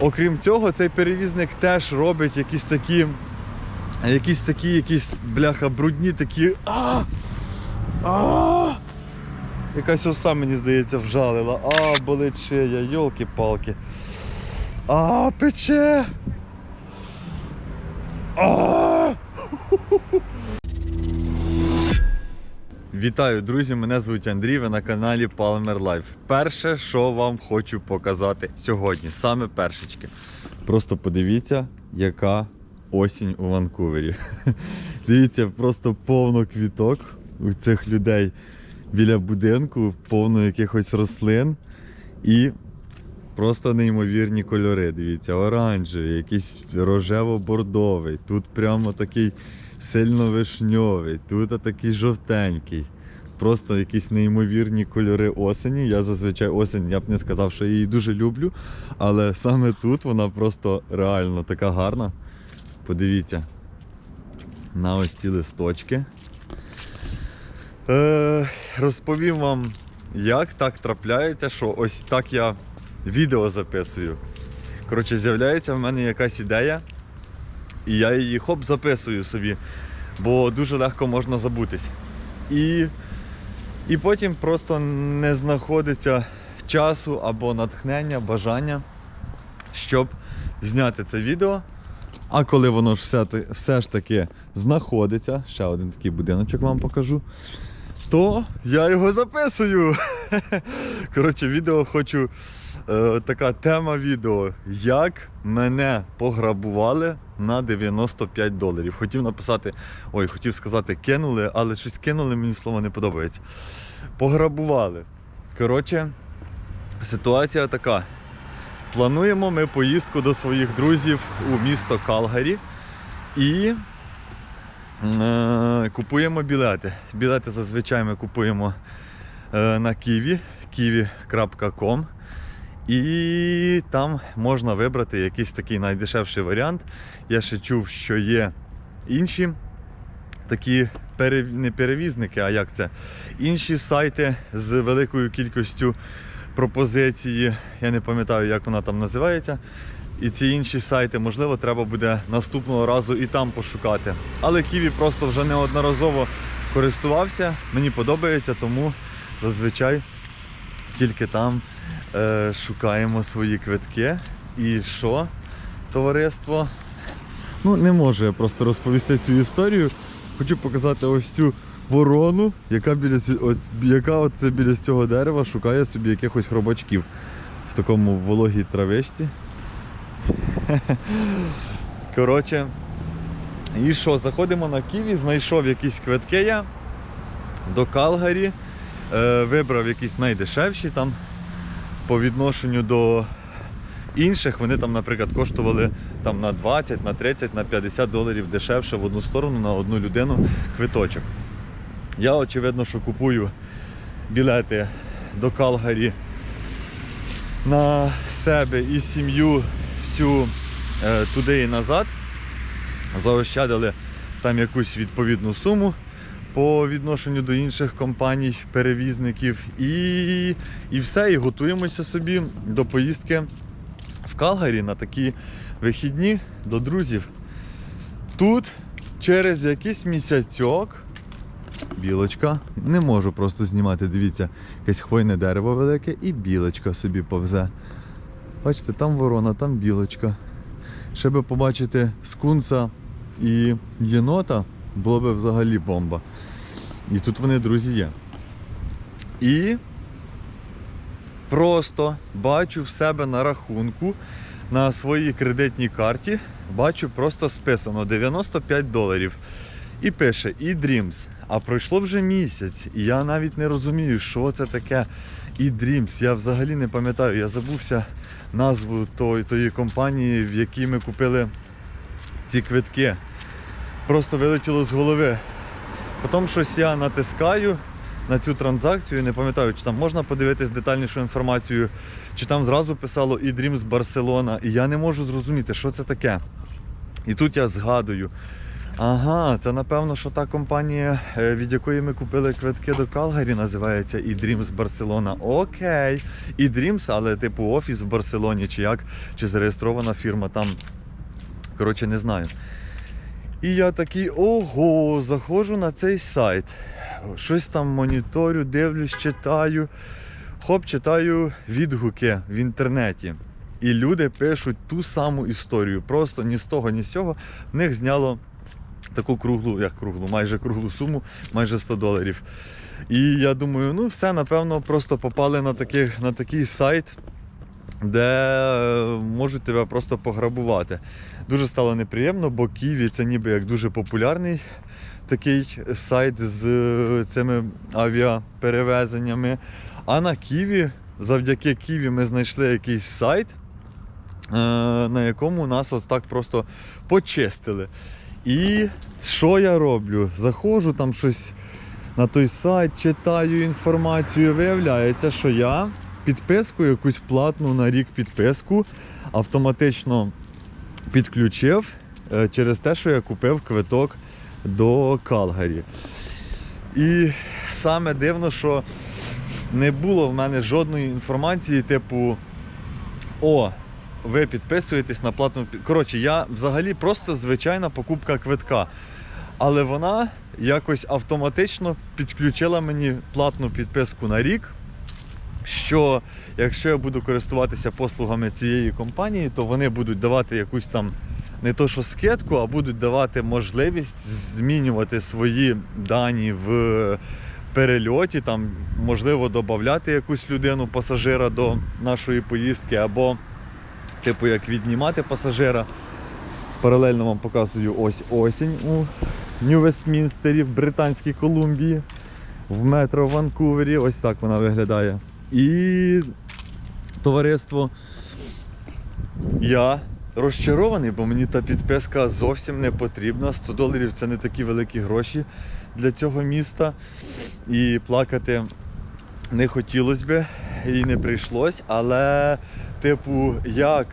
Окрім цього, цей перевізник теж робить якісь такі, якісь такі, якісь бляха брудні, такі. А! А! Якась оса, мені здається, вжалила. А, болить шия, йолки-палки. А, пече. А! Вітаю, друзі! Мене звуть Андрій. Ви на каналі Palmer Life. Перше, що вам хочу показати сьогодні, саме першечки. Просто подивіться, яка осінь у Ванкувері. Дивіться, просто повно квіток у цих людей біля будинку, повно якихось рослин і просто неймовірні кольори. Дивіться, оранжевий, якийсь рожево-бордовий. Тут прямо такий сильно вишньовий, тут такий жовтенький. Просто якісь неймовірні кольори осені. Я зазвичай осінь, я б не сказав, що її дуже люблю, але саме тут вона просто реально така гарна. Подивіться на ось ці листочки. Е, розповім вам, як так трапляється, що ось так я відео записую. Коротше, з'являється в мене якась ідея, і я її хоп записую собі, бо дуже легко можна забутись. І, і потім просто не знаходиться часу або натхнення, бажання, щоб зняти це відео. А коли воно все, все ж таки знаходиться, ще один такий будиночок вам покажу, то я його записую. Коротше, відео хочу. Е, така тема відео. Як мене пограбували на 95 доларів. Хотів написати, ой, хотів сказати, кинули, але щось кинули, мені слово не подобається. Пограбували. Коротше, ситуація така. Плануємо ми поїздку до своїх друзів у місто Калгарі і е, купуємо білети. Білети зазвичай ми купуємо е, на Києві, kiwi.com. І там можна вибрати якийсь такий найдешевший варіант. Я ще чув, що є інші такі перев... не перевізники, а як це? Інші сайти з великою кількістю пропозиції. Я не пам'ятаю, як вона там називається. І ці інші сайти, можливо, треба буде наступного разу і там пошукати. Але Ківі просто вже неодноразово користувався, мені подобається, тому зазвичай тільки там е, шукаємо свої квитки. І що, товариство? Ну, не можу я просто розповісти цю історію. Хочу показати ось цю ворону, яка біля, от, яка оце біля цього дерева шукає собі якихось хробачків в такому вологій травичці. Коротше, і що, заходимо на Київ, знайшов якісь квитки я до Калгарі, е, вибрав якісь найдешевші там по відношенню до інших. Вони там, наприклад, коштували там, на 20, на 30, на 50 доларів дешевше в одну сторону на одну людину квиточок. Я, очевидно, що купую білети до Калгарі на себе і сім'ю всю е, туди і назад. Заощадили там якусь відповідну суму по відношенню до інших компаній, перевізників. І, і все, і готуємося собі до поїздки в Калгарі на такі вихідні до друзів. Тут через якийсь місяцьок. Білочка. Не можу просто знімати, дивіться, якесь хвойне дерево велике і білочка собі повзе. Бачите, там ворона, там білочка. Ще би побачити скунса і єнота, було б взагалі бомба. І тут вони, друзі, є. І просто бачу в себе на рахунку на своїй кредитній карті, бачу просто списано 95 доларів. І пише e-Dreams. А пройшло вже місяць, і я навіть не розумію, що це таке e-Dreams. Я взагалі не пам'ятаю, я забувся назву тої, тої компанії, в якій ми купили ці квитки. Просто вилетіло з голови. Потім щось я натискаю на цю транзакцію, не пам'ятаю, чи там можна подивитись детальнішу інформацію, чи там зразу писало e-Dreams Барселона, і я не можу зрозуміти, що це таке. І тут я згадую. Ага, це напевно, що та компанія, е, від якої ми купили квитки до Калгарі, називається eDreams Барселона. Окей. eDreams, але типу офіс в Барселоні, чи як, чи зареєстрована фірма там. Коротше, не знаю. І я такий, ого, заходжу на цей сайт. Щось там моніторю, дивлюсь, читаю. Хоп, читаю відгуки в інтернеті. І люди пишуть ту саму історію. Просто ні з того, ні з цього. В них зняло таку круглу, як круглу, майже круглу суму, майже 100 доларів. І я думаю, ну все, напевно, просто попали на, таких, на такий сайт, де е, можуть тебе просто пограбувати. Дуже стало неприємно, бо Києві це ніби як дуже популярний такий сайт з е, цими авіаперевезеннями. А на Києві, завдяки Києві, ми знайшли якийсь сайт, е, на якому нас ось так просто почистили. І що я роблю? Заходжу там щось на той сайт, читаю інформацію. Виявляється, що я підписку якусь платну на рік підписку автоматично підключив е, через те, що я купив квиток до Калгарі. І саме дивно, що не було в мене жодної інформації, типу, о, ви підписуєтесь на платну. пі-». Коротше, я взагалі просто звичайна покупка квитка. Але вона якось автоматично підключила мені платну підписку на рік. Що якщо я буду користуватися послугами цієї компанії, то вони будуть давати якусь там не то що скидку, а будуть давати можливість змінювати свої дані в перельоті, там, можливо, додати якусь людину, пасажира до нашої поїздки, або, типу, як віднімати пасажира. Паралельно вам показую ось осінь у Нью-Вестмінстері в Британській Колумбії, в метро Ванкувері. Ось так вона виглядає. І товариство. Я розчарований, бо мені та підписка зовсім не потрібна. 100 доларів це не такі великі гроші для цього міста. І плакати не хотілося б і не прийшлось. Але, типу, як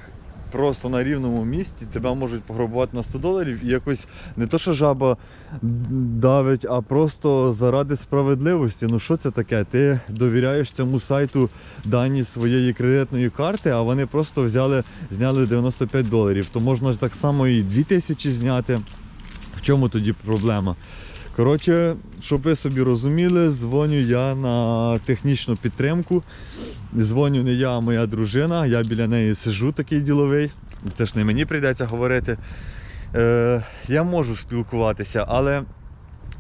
просто на рівному місці тебе можуть пограбувати на 100 доларів і якось не то, що жаба давить, а просто заради справедливості. Ну що це таке? Ти довіряєш цьому сайту дані своєї кредитної карти, а вони просто взяли, зняли 95 доларів. То можна так само і 2000 зняти. В чому тоді проблема? Коротше, щоб ви собі розуміли, дзвоню я на технічну підтримку. Дзвоню не я, а моя дружина. Я біля неї сижу такий діловий. Це ж не мені прийдеться говорити. Е, я можу спілкуватися, але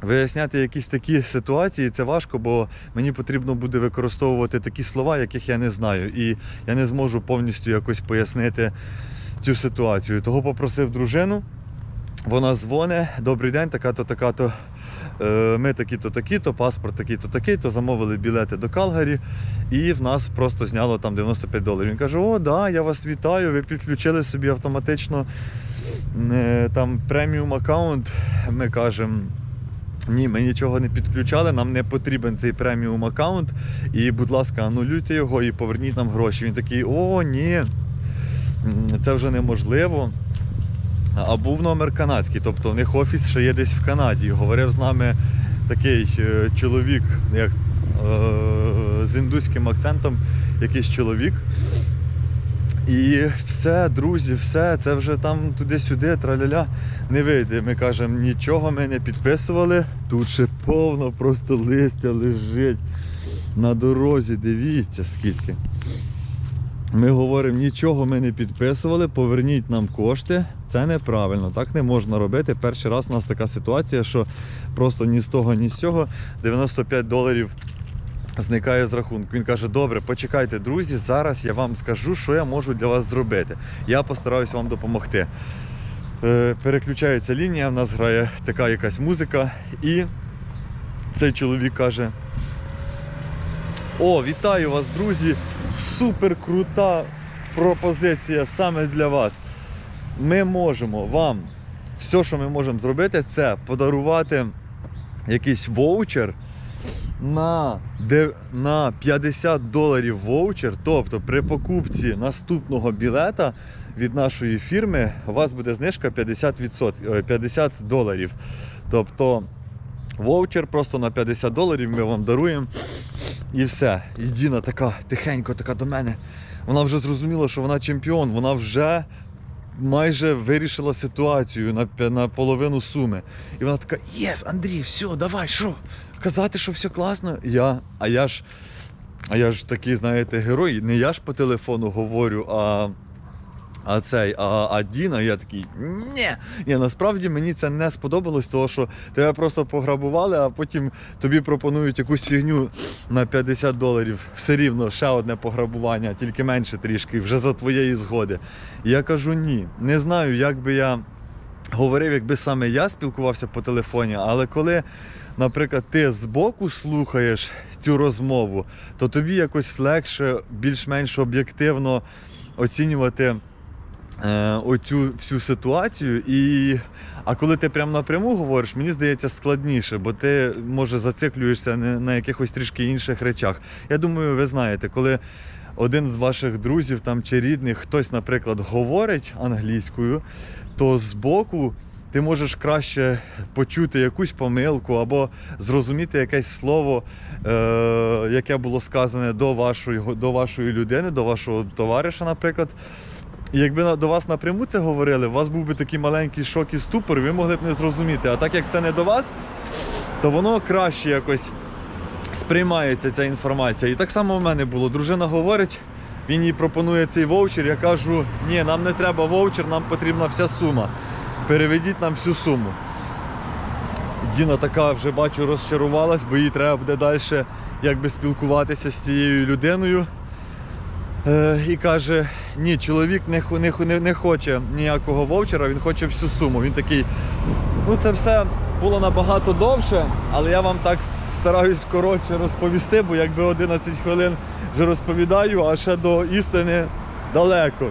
виясняти якісь такі ситуації це важко, бо мені потрібно буде використовувати такі слова, яких я не знаю. І я не зможу повністю якось пояснити цю ситуацію. Того попросив дружину. Вона дзвонить, добрий день, така-то, така-то. е, Ми такі-то, такі-то, паспорт такий-то, такий-то, замовили білети до Калгарі, і в нас просто зняло там 95 доларів. Він каже: О, да, я вас вітаю, ви підключили собі автоматично е, там преміум аккаунт. Ми кажемо. Ні, ми нічого не підключали, нам не потрібен цей преміум аккаунт. І, будь ласка, анулюйте його і поверніть нам гроші. Він такий, о, ні, це вже неможливо. А був номер канадський, тобто в них офіс ще є десь в Канаді. Говорив з нами такий е, чоловік, як е, з індуським акцентом, якийсь чоловік. І все, друзі, все, це вже там туди-сюди, траляля, не вийде. Ми кажемо, нічого ми не підписували. Тут ще повно просто листя лежить на дорозі. Дивіться скільки. Ми говоримо, нічого ми не підписували, поверніть нам кошти. Це неправильно, так не можна робити. Перший раз у нас така ситуація, що просто ні з того, ні з цього 95 доларів зникає з рахунку. Він каже: Добре, почекайте, друзі, зараз я вам скажу, що я можу для вас зробити. Я постараюсь вам допомогти. Е, Переключається лінія, в нас грає така якась музика, і цей чоловік каже: О, вітаю вас, друзі! Супер крута пропозиція саме для вас. Ми можемо вам все, що ми можемо зробити, це подарувати якийсь воучер на, на 50 доларів воучер. Тобто при покупці наступного білета від нашої фірми у вас буде знижка 50%, е, 50 доларів. Тобто Воучер просто на 50 доларів ми вам даруємо. І все. І Діна така тихенько, така до мене. Вона вже зрозуміла, що вона чемпіон, вона вже майже вирішила ситуацію на, на половину суми. І вона така: Єс, Андрій, все, давай, що? Казати, що все класно. Я, а я ж, а я ж такий, знаєте, герой. Не я ж по телефону говорю, а. А цей, а, а Діна, я такий, ні. Ні, насправді мені це не сподобалось, тому що тебе просто пограбували, а потім тобі пропонують якусь фігню на 50 доларів. Все рівно ще одне пограбування, тільки менше трішки, вже за твоєї згоди. Я кажу ні. Не знаю, як би я говорив, якби саме я спілкувався по телефоні, але коли, наприклад, ти збоку слухаєш цю розмову, то тобі якось легше, більш-менш об'єктивно оцінювати е, оцю всю ситуацію. І... А коли ти прямо напряму говориш, мені здається складніше, бо ти може зациклюєшся на, якихось трішки інших речах. Я думаю, ви знаєте, коли один з ваших друзів там чи рідних, хтось, наприклад, говорить англійською, то збоку ти можеш краще почути якусь помилку або зрозуміти якесь слово, е, яке було сказане до вашої, до вашої людини, до вашого товариша, наприклад. Якби до вас напряму це говорили, у вас був би такий маленький шок і ступор, ви могли б не зрозуміти. А так як це не до вас, то воно краще якось сприймається ця інформація. І так само в мене було. Дружина говорить, він їй пропонує цей воучер. Я кажу, ні, нам не треба воучер, нам потрібна вся сума. Переведіть нам всю суму. Діна така вже бачу розчарувалась, бо їй треба буде далі якби спілкуватися з цією людиною. Е, і каже: ні, чоловік не, не, не, не хоче ніякого вовчера, він хоче всю суму. Він такий. Ну, це все було набагато довше, але я вам так стараюсь коротше розповісти, бо якби 11 хвилин вже розповідаю, а ще до істини далеко.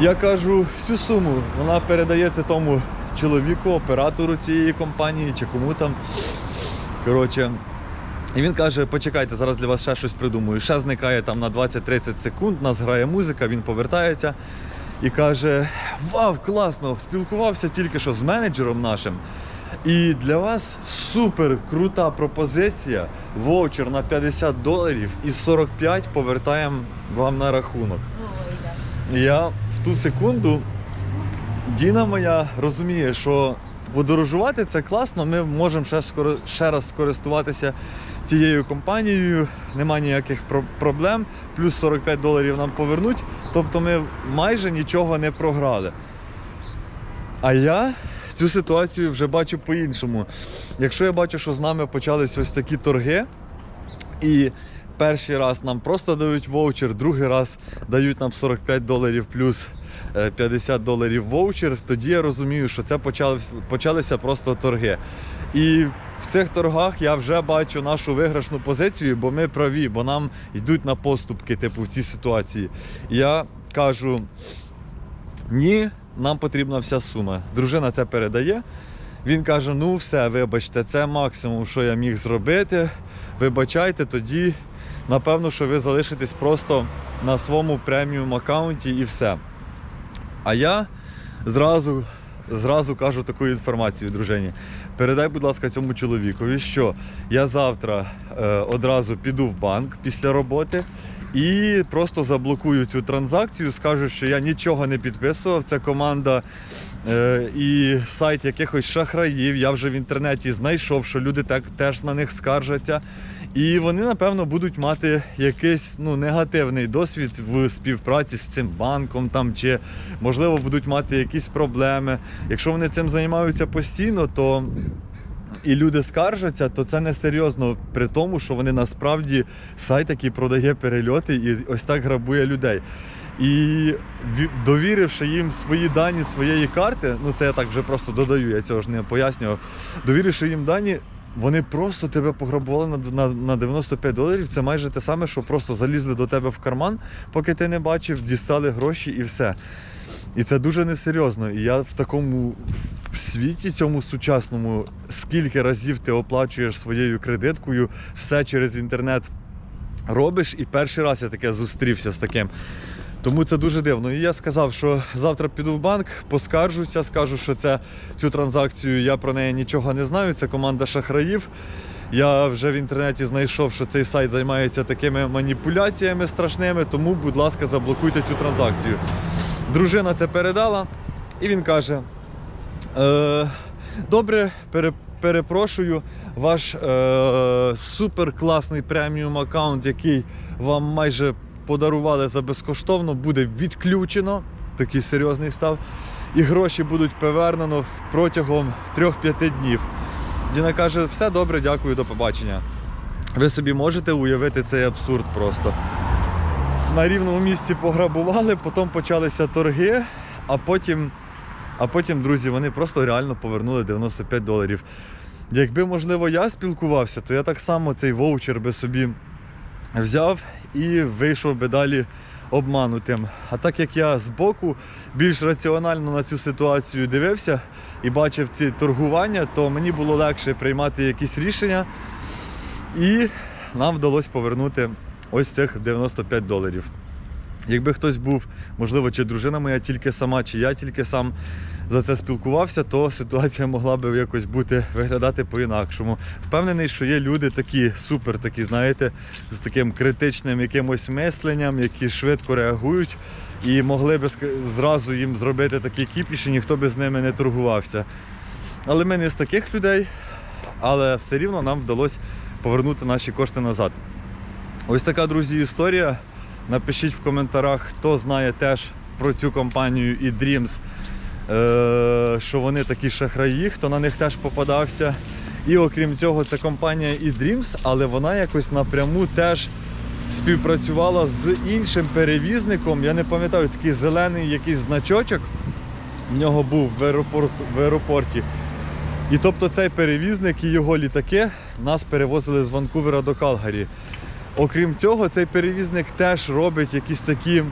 Я кажу, всю суму вона передається тому чоловіку, оператору цієї компанії чи кому там. Коротше, і він каже: почекайте, зараз для вас ще щось придумаю. Ще зникає там на 20-30 секунд, нас грає музика, він повертається і каже: Вау, класно! Спілкувався тільки що з менеджером нашим. І для вас супер крута пропозиція. Воучер на 50 доларів і 45 повертаємо вам на рахунок. Я в ту секунду, Діна моя розуміє, що подорожувати це класно, ми можемо ще, скоро- ще раз скористуватися тією компанією, нема ніяких проблем, плюс 45 доларів нам повернуть, тобто ми майже нічого не програли. А я цю ситуацію вже бачу по-іншому. Якщо я бачу, що з нами почались ось такі торги, і перший раз нам просто дають воучер, другий раз дають нам 45 доларів плюс е, 50 доларів воучер, тоді я розумію, що це почалися просто торги. І в цих торгах я вже бачу нашу виграшну позицію, бо ми праві, бо нам йдуть на поступки, типу, в цій ситуації. Я кажу: ні, нам потрібна вся сума. Дружина це передає. Він каже: ну все, вибачте, це максимум, що я міг зробити. Вибачайте, тоді напевно, що ви залишитесь просто на своєму преміум аккаунті і все. А я зразу, зразу кажу таку інформацію, дружині. Передай, будь ласка, цьому чоловікові, що я завтра е, одразу піду в банк після роботи і просто заблокую цю транзакцію, скажу, що я нічого не підписував. Це команда е, і сайт якихось шахраїв. Я вже в інтернеті знайшов, що люди так, теж на них скаржаться. І вони, напевно, будуть мати якийсь ну, негативний досвід в співпраці з цим банком, там, чи, можливо, будуть мати якісь проблеми. Якщо вони цим займаються постійно, то і люди скаржаться, то це не серйозно при тому, що вони насправді сайт, який продає перельоти і ось так грабує людей. І довіривши їм свої дані своєї карти, ну це я так вже просто додаю, я цього ж не пояснював. Довіривши їм дані, вони просто тебе пограбували на, на, на 95 доларів. Це майже те саме, що просто залізли до тебе в карман, поки ти не бачив, дістали гроші і все. І це дуже несерйозно. І я в такому в світі, цьому сучасному, скільки разів ти оплачуєш своєю кредиткою, все через інтернет робиш. І перший раз я таке зустрівся з таким. Тому це дуже дивно. І я сказав, що завтра піду в банк, поскаржуся, скажу, що це цю транзакцію я про неї нічого не знаю. Це команда шахраїв. Я вже в інтернеті знайшов, що цей сайт займається такими маніпуляціями страшними, тому, будь ласка, заблокуйте цю транзакцію. Дружина це передала, і він каже: е, добре, пере, перепрошую, ваш е, супер класний преміум аккаунт, який вам майже подарували за безкоштовно, буде відключено. Такий серйозний став. І гроші будуть повернено протягом 3-5 днів. Діна каже: все добре, дякую, до побачення. Ви собі можете уявити цей абсурд просто. На рівному місці пограбували, потім почалися торги, а потім, а потім, друзі, вони просто реально повернули 95 доларів. Якби, можливо, я спілкувався, то я так само цей воучер би собі взяв і вийшов би далі обманутим. А так як я збоку більш раціонально на цю ситуацію дивився і бачив ці торгування, то мені було легше приймати якісь рішення. І нам вдалося повернути ось цих 95 доларів. Якби хтось був, можливо, чи дружина моя тільки сама, чи я тільки сам за це спілкувався, то ситуація могла би якось бути виглядати по-інакшому. Впевнений, що є люди такі супер, такі, знаєте, з таким критичним якимось мисленням, які швидко реагують, і могли би зразу їм зробити такі кіпіші, ніхто би з ними не торгувався. Але ми не з таких людей, але все рівно нам вдалося повернути наші кошти назад. Ось така, друзі, історія. Напишіть в коментарях, хто знає теж про цю компанію і Dreams, е, що вони такі шахраї, хто на них теж попадався. І окрім цього, це компанія і Dreams, але вона якось напряму теж співпрацювала з іншим перевізником. Я не пам'ятаю, такий зелений якийсь значочок. В нього був в, аеропорт, в аеропорті. І тобто цей перевізник і його літаки нас перевозили з Ванкувера до Калгарі. Окрім цього, цей перевізник теж робить якісь такі,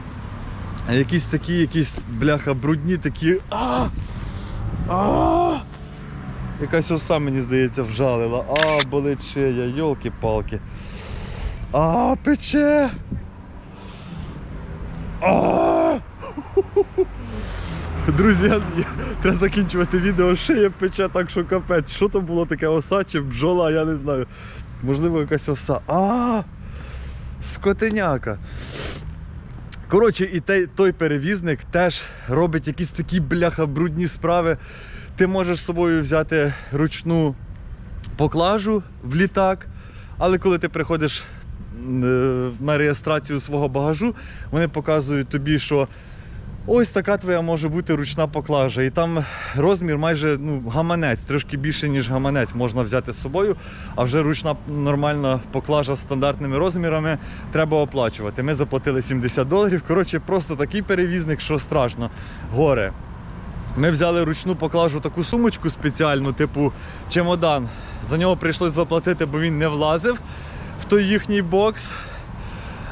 якісь такі, якісь бляха брудні, такі. А! А! Якась оса, мені здається, вжалила. А, болить шия, йолки-палки. А, пече. А! Друзі, я, я, треба закінчувати відео, шия пече так, що капець. Що то було таке оса чи бджола, я не знаю. Можливо, якась оса. А! Скотиняка. Коротше, і той, той перевізник теж робить якісь такі бляха брудні справи. Ти можеш з собою взяти ручну поклажу в літак, але коли ти приходиш е, на реєстрацію свого багажу, вони показують тобі, що ось така твоя може бути ручна поклажа. І там розмір майже ну, гаманець, трошки більше, ніж гаманець можна взяти з собою, а вже ручна нормальна поклажа з стандартними розмірами треба оплачувати. Ми заплатили 70 доларів. Коротше, просто такий перевізник, що страшно. Горе. Ми взяли ручну поклажу таку сумочку спеціальну, типу чемодан. За нього прийшлось заплатити, бо він не влазив в той їхній бокс.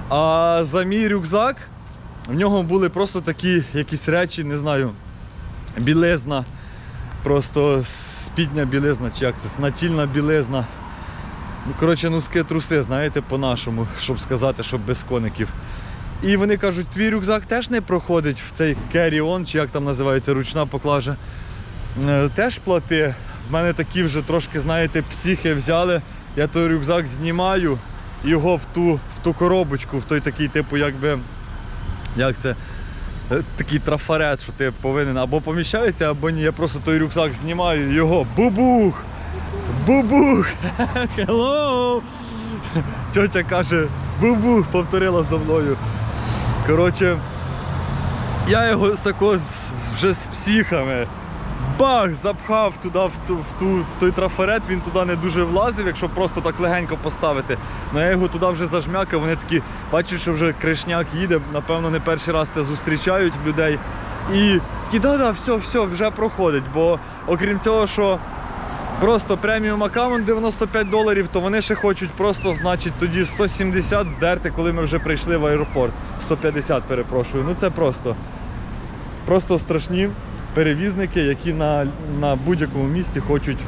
А за мій рюкзак в нього були просто такі якісь речі, не знаю, білизна, просто спідня білизна, чи як це, натільна білизна. Ну, коротше, носки труси, знаєте, по-нашому, щоб сказати, щоб без коників. І вони кажуть, твій рюкзак теж не проходить в цей carry-on, чи як там називається ручна поклажа. Е, Теж плати. В мене такі вже трошки, знаєте, психи взяли. Я той рюкзак знімаю, його в ту, в ту коробочку, в той такий, типу, якби. Як це? Е, Такий трафарет, що ти повинен або поміщається, або ні. Я просто той рюкзак знімаю, його бубух! Бубух! Hello! Тьотя каже, бубух, повторила за мною. Коротше, я його з такого вже з психами. Бах! Запхав туди в, ту, в, ту, в той трафарет, він туди не дуже влазив, якщо просто так легенько поставити. Ну я його туди вже зажмякав, вони такі, бачать, що вже кришняк їде, напевно, не перший раз це зустрічають в людей. І такі, да-да, все, все, вже проходить. Бо окрім цього, що просто преміум аккаунт 95 доларів, то вони ще хочуть просто, значить, тоді 170 здерти, коли ми вже прийшли в аеропорт. 150, перепрошую. Ну це просто. Просто страшні перевізники, які на, на будь-якому місці хочуть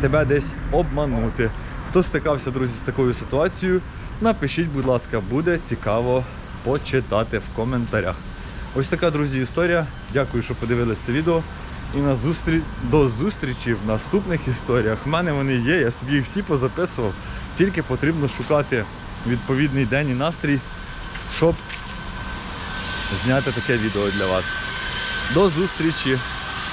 тебе десь обманути. Хто стикався, друзі, з такою ситуацією, напишіть, будь ласка, буде цікаво почитати в коментарях. Ось така, друзі, історія. Дякую, що подивилися це відео. І на зустрі... до зустрічі в наступних історіях. В мене вони є, я собі їх всі позаписував. Тільки потрібно шукати відповідний день і настрій, щоб зняти таке відео для вас. До зустрічі!